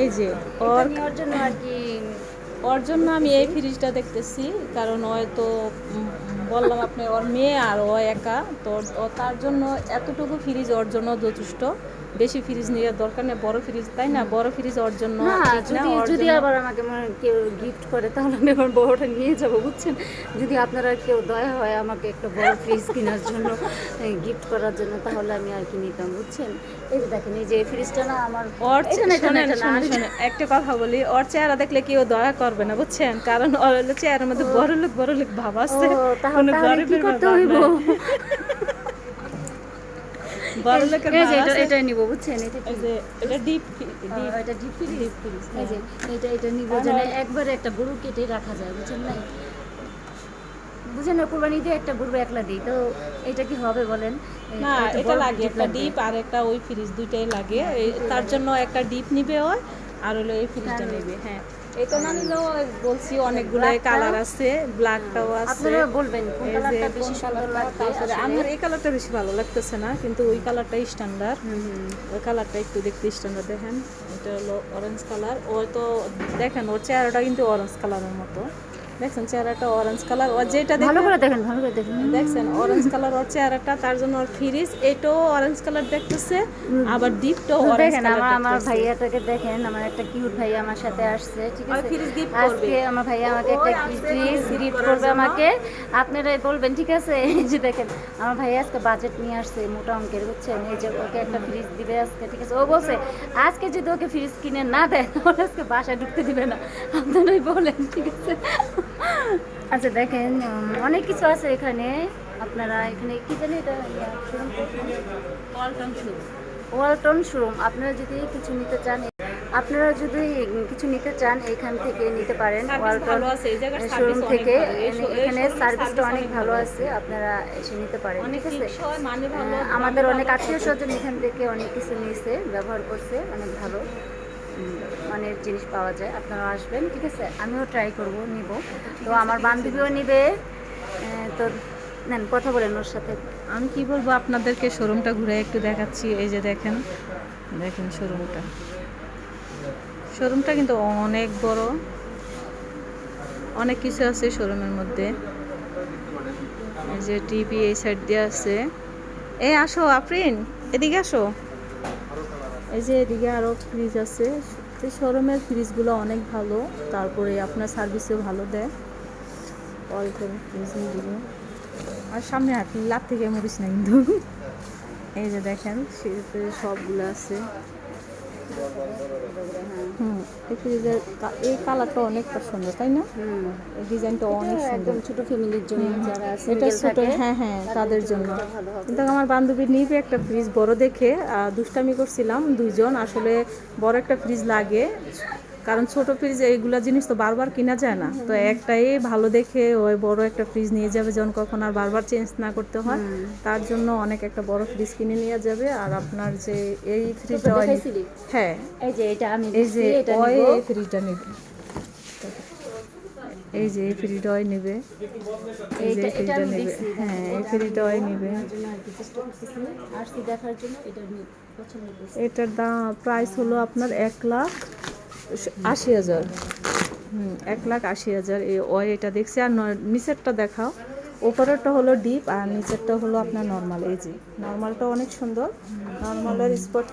এই যে ওর জন্য আর কি ওর জন্য আমি এই ফ্রিজটা দেখতেছি কারণ ওই তো বললাম আপনি ওর মেয়ে আর ও একা তো তার জন্য এতটুকু ফ্রিজ ওর জন্য যথেষ্ট। বেশি ফ্রিজ নেওয়ার দরকার নেই বড় ফ্রিজ তাই না? বড় ফ্রিজ ওর জন্য যদি যদি আবার আমাকে কেউ গিফট করে তাহলে আমি আমার বড়টা নিয়ে যাব বুঝছেন? যদি আপনারা কেউ দয়া হয় আমাকে একটা বড় ফ্রিজ কেনার জন্য গিফট করার জন্য তাহলে আমি আর কি নিতাম বুঝছেন? এই যে দেখেন এই যে ফ্রিজটা না আমার ওর একটা কথা বলি ওর চেহারা দেখলে কেউ দয়া করবে না বুঝছেন? কারণ ওর চেহারার মধ্যে বড় লোক বড় লোক ভাব আছে তাহলে কি করতে হইব। বড় লোকের এই যে এটা এটাই নিব বুঝছেন? এটা এই যে এটা ডিপ এটা ডিপ ফ্রিজ এই যে এটা এটা নিব যেন একবারে একটা গরু কেটে রাখা যায় বুঝছেন না? বুঝেন না কোরবানি দিয়ে একটা গরু একলা দিই তো এটা কি হবে বলেন? না এটা বড় লাগে একটা ডিপ আর একটা ওই ফ্রিজ দুইটাই লাগে। তার জন্য একটা ডিপ নিবে ওই আর হলো এই ফ্রিজটা নেবে হ্যাঁ। এটা না নিলেও বলছি অনেকগুলো কালার আছে ব্ল্যাকটাও আছে আপনারা বলবেন কোন কালারটা বেশি সুন্দর আসলে। আমার এই কালারটা বেশি ভালো লাগতেছে না কিন্তু ওই কালারটাই স্ট্যান্ডার্ড। ওই কালারটা একটু দেখতে স্ট্যান্ডার্ড দেখেন। এটা হলো অরেঞ্জ কালার ও তো দেখেন ওর চেহারাটা কিন্তু অরেঞ্জ কালারের মতো। দেখছেন চেহারাটা অরেঞ্জ কালার ও যেটা ভালো করে দেখেন ভালো করে দেখেন। দেখছেন অরেঞ্জ কালার ওর চেহারাটা তার জন্য ওর ফ্রিজ এটাও অরেঞ্জ কালার দেখতেছে আবার ডিপটাও অরেঞ্জ দেখেন কালার আমার আমার ভাইয়াটাকে দেখেন আমার একটা কিউট ভাইয়া আমার সাথে আসছে ঠিক আছে? fridge gift করবে। আজকে আমার ভাইয়া আমাকে একটা ফ্রিজ গিফট করবে আমাকে। আপনারাই বলবেন ঠিক আছে? এই যে দেখেন আমার ভাইয়া আজকে বাজেট নিয়ে আসছে মোটা অঙ্কের বুঝছেন? এই যে ওকে একটা ফ্রিজ দিবে আজকে ঠিক আছে? ও বলছে আজকে যদি ওকে ফ্রিজ কিনে না দেয় তাহলে আজকে বাসায় ঢুকতে দিবে না। আপনারাই বলেন ঠিক আছে? আচ্ছা দেখেন অনেক কিছু আছে এখানে। আপনারা এখানে কি জানি এটা ওয়ালটন শোরুম। আপনারা যদি কিছু নিতে চান আপনারা যদি কিছু নিতে চান এখান থেকে নিতে পারেন ওয়ালটন শোরুম থেকে। এখানে সার্ভিসটা অনেক ভালো। আছে আপনারা এসে নিতে পারেন ঠিক আছে? আহ, আমাদের অনেক আত্মীয় স্বজন এখান থেকে অনেক কিছু নিয়েছে ব্যবহার করছে অনেক ভালো। অনেক জিনিস পাওয়া যায়, আপনারা আসবেন, ঠিক আছে? আমিও ট্রাই করব, নিব। তো আমার বান্ধবীও নিবে। তো নেন, কথা বলেন ওর সাথে। আমি কি বলব, আপনাদেরকে শোরুমটা ঘুরে একটু দেখাচ্ছি, এই যে দেখেন দেখেন শোরুমটা। শোরুমটা কিন্তু অনেক বড়। অনেক কিছু আছে শোরুমের মধ্যে। এই যে টিভি, এই সাইড দিয়ে আছে। এই আসো, আফরিন, এদিকে আসো। এই যে এদিকে আরও ফ্রিজ আছে। এই শোরুমের ফ্রিজগুলো অনেক ভালো। তারপরে আপনার সার্ভিসও ভালো দেয়। কল করে ফ্রিজ নিয়ে আর সামনে হাত লাভ থেকে মরিস না কিন্তু। এই যে দেখেন সেটাতে সবগুলো আছে। হুম এই কালারটা অনেক পছন্দ তাই না? এই ডিজাইনটা অনেক সুন্দর। একদম ছোট ফ্যামিলির জন্য যারা এটা ছোট হ্যাঁ হ্যাঁ তাদের জন্য কিন্তু আমার বান্ধবী নিবে একটা ফ্রিজ বড় দেখে দুষ্টামি করছিলাম দুজন আসলে বড় একটা ফ্রিজ লাগে। কারণ ছোট ফ্রিজ এইগুলা জিনিস তো বারবার কিনা যায় না। তো একটাই ভালো দেখে ওই বড় একটা ফ্রিজ নিয়ে যাবে যখন কখন আর বারবার চেঞ্জ না করতে হয়। তার জন্য অনেক একটা বড় ফ্রিজ কিনে নিয়ে যাবে আর আপনার যে এই ফ্রিজটা? হ্যাঁ। এই যে এটা আমি এই যে ওই ফ্রিজটা নেবে। এই যে এই ফ্রিজটা ওই নেবে। এই যে আমি নেবে। হ্যাঁ এই এটা ফ্রিজটা ওই নেবে এটার দাম প্রাইস হলো আপনার এক লাখ আশি হাজার। হুম, এক লাখ আশি হাজার। এই ওয়াই এটা দেখছি। আর নিচেরটা দেখাও। ওপরেরটা হলো ডিপ আর নিচেরটা হলো আপনার নর্মাল এই যে। নর্মালটা অনেক সুন্দর। নর্মালের স্পটটা